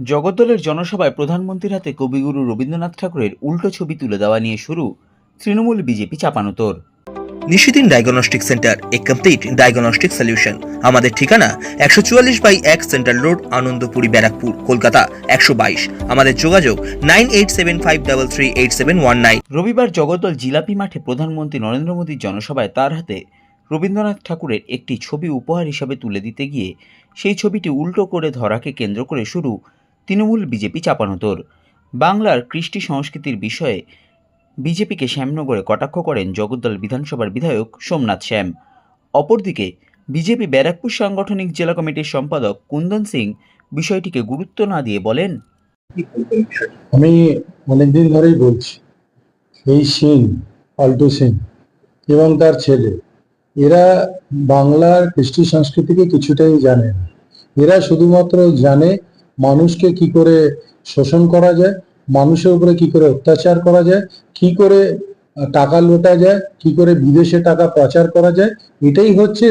জগদ্দলের জনসভায় প্রধানমন্ত্রীর হাতে কবিগুরু রবীন্দ্রনাথ ঠাকুরের উল্টো ছবি তুলে দেওয়া নিয়ে শুরু Trinamool BJP চাপানোতর Nishidin diagnostic centre a complete diagnostic solution আমাদের ঠিকানা একশো চুয়াল্লিশ বাই এক সেন্ট্রাল রোড আনন্দপুরি ব্যারাকপুর কলকাতা একশো বাইশ। আমাদের যোগাযোগ nine eight seven five double three eight seven one nine. রবিবার জগদ্দল জিলাপি মাঠে প্রধানমন্ত্রী নরেন্দ্র মোদীর জনসভায় তার হাতে রবীন্দ্রনাথ ঠাকুরের একটি ছবি উপহার হিসাবে তুলে দিতে গিয়ে সেই ছবিটি উল্টো করে ধরাকে কেন্দ্র করে শুরু তৃণমূল বিজেপি চাপানোতর বাংলার কৃষ্টি সংস্কৃতির বিষয়ে বিজেপিকে শ্যামনগরে কটাক্ষ করেন জগদ্দল বিধানসভার বিধায়ক সোমনাথ শ্যাম। অপরদিকে বিজেপি ব্যারাকপুর সাংগঠনিক জেলা কমিটির সম্পাদক কুন্দন সিং বিষয়টিকে গুরুত্ব না দিয়ে বলেন, আমি অনেকদিন ধরেই বলছি, এই সিং, পাল্টু সিং এবং তার ছেলে, এরা বাংলার কৃষ্টি সংস্কৃতিকে কিছুটাই জানে না। এরা শুধুমাত্র জানে মানুষকে কি করে শোষণ করা যায়, মানুষের উপরে কি করে অত্যাচার করা যায়, কি করে টাকা লোটা যায়, কি করে বিদেশে টাকা পাচার করা যায়, এটাই হচ্ছে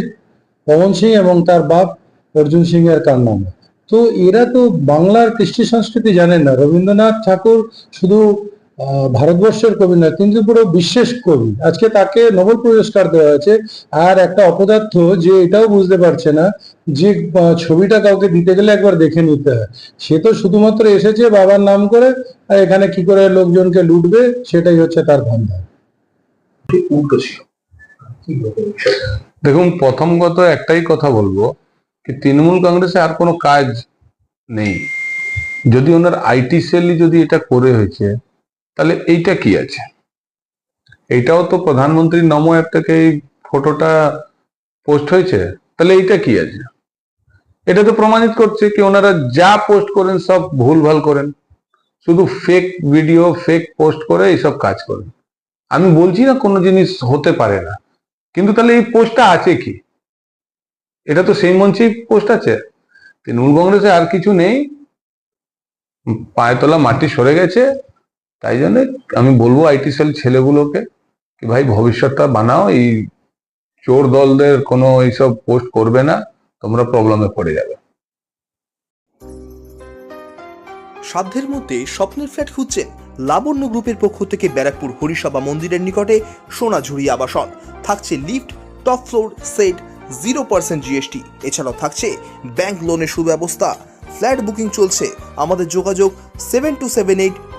পবন সিং এবং তার বাপ অর্জুন সিং এর কারনামা। তো এরা তো বাংলার কৃষ্টি সংস্কৃতি জানেন না। রবীন্দ্রনাথ ঠাকুর শুধু ভারতবর্ষের কবি নয় কিন্তু পুরো বিশ্বের কবি। আজকে তাকে নোবেল পুরস্কার দেওয়া হয়েছে। আর একটা অপদার্থ যে এটাও বুঝতে পারছে না যে ছবিটা কাউকে দিতে গেলে একবার দেখে নিতে হয়। সে তো শুধুমাত্র এসেছে বাবার নাম করে আর এখানে কি করে লোকজনকে লুটবে সেটাই হচ্ছে তার ধান্দা দেখুন প্রথমগত একটাই কথা বলব কি তৃণমূল কংগ্রেসে আর কোনো কাজ নেই। যদি ওনার আইটি সেলই যদি এটা করে হয়েছে তাহলে এইটা কি আছে? এইটাও তো প্রধানমন্ত্রী নমো অ্যাপ থেকে এই ফটোটা পোস্ট হয়েছে। তাহলে এইটা কি আছে? এটা তো প্রমাণিত করছে কি ওনারা যা পোস্ট করেন সব ভুলভাল করেন। শুধু ফেক ভিডিও ফেক পোস্ট করে এইসব কাজ করেন। আমি বলছি না কোনো জিনিস হতে পারে না। কিন্তু তাহলে এই পোস্টটা আছে কি? এটা তো সেই মঞ্চেই পোস্ট আছে। তৃণমূল কংগ্রেসে আর কিছু নেই। উম, পায়ে তোলা মাটি সরে গেছে। তাই জন্য আমি বলব আইটি সেল ছেলেগুলোকে কি ভাই ভবিষ্যৎটা বানাও, এই চোর দলদের কোনো এইসব পোস্ট করবে না, তোমরা প্রবলেমে পড়ে যাবে। সাধ্যের মধ্যে স্বপ্নের ফ্ল্যাট খুঁজছেন লাবণ্য গ্রুপের পক্ষ থেকে ব্যারাকপুর হরিসভা মন্দিরের নিকটে সোনাঝুরি আবাসন। থাকছে lift, top floor, set, zero percent GST. এছাড়াও থাকছে ব্যাংক লোনের সুব্যবস্থা। ফ্ল্যাট বুকিং চলছে। আমাদের যোগাযোগ seven two seven eight